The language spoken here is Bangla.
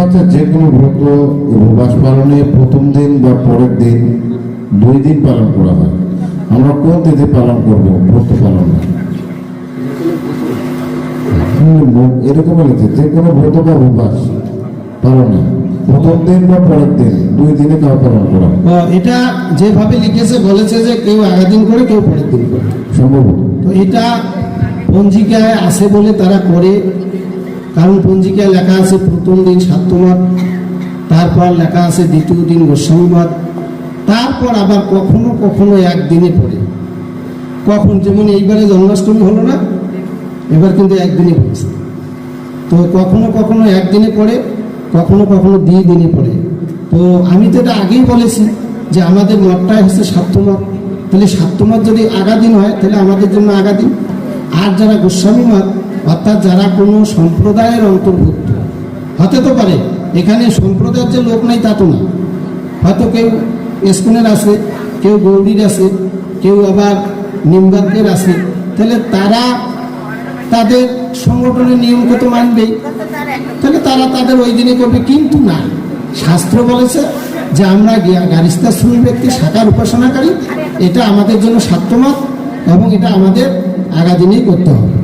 হচ্ছে যে কোনো ব্রত উপবাস পালনে প্রথম দিন বা পরের দিন দুই দিন পালন করা হয়। আমরা কোন তিথি পালন করব? ব্রত পালন। এরকম যে কোনো ব্রত বা উপবাস পালনে প্রথম দিন বা পরের দিন দুই দিনে পালন করা এটা যেভাবে লিখেছে বলেছে যে কেউ আগা দিন করে কেউ পরের দিন করে। সম্ভবত তো এটা পঞ্জিকায় আছে বলে তারা করে। কারণ পঞ্জিকায় লেখা আছে, প্রথম দিন সাত্যমত তারপর লেখা আছে দ্বিতীয় দিন গোস্বামীমত তারপর আবার কখনো কখনো একদিনে পড়ে। কখন? যেমন এইবারে জন্মাষ্টমী হলো না, এবার কিন্তু একদিনে পড়েছে। তো কখনো কখনো একদিনে পড়ে, কখনো কখনো দুই দিনে পড়ে। তো আমি তো এটা আগেই বলেছি যে আমাদের মতটাই হচ্ছে সাত্যমত তাহলে সাত্যমত যদি আগা দিন হয়, তাহলে আমাদের জন্য আগা দিন। আর যারা গোস্বামী মত অর্থাৎ যারা কোনো সম্প্রদায়ের অন্তর্ভুক্ত, হতে তো পারে, এখানে সম্প্রদায়ের যে লোক নাই তা তো না। হয়তো কেউ ইস্কনের আছে, কেউ গৌরীর আছে, কেউ আবার নিম্বার্কের আছে, তাহলে তারা তাদের সংগঠনের নিয়মকে তো মানবেই। তাহলে তারা তাদের ওই দিনে করবে, কিন্তু না। শাস্ত্র বলেছে যে আমরা গারিস্তা শ্রী ব্যক্তি শাখার উপাসনাকারী, এটা আমাদের জন্য স্বার্থমত এবং এটা আমাদের আগা দিনেই করতে হবে।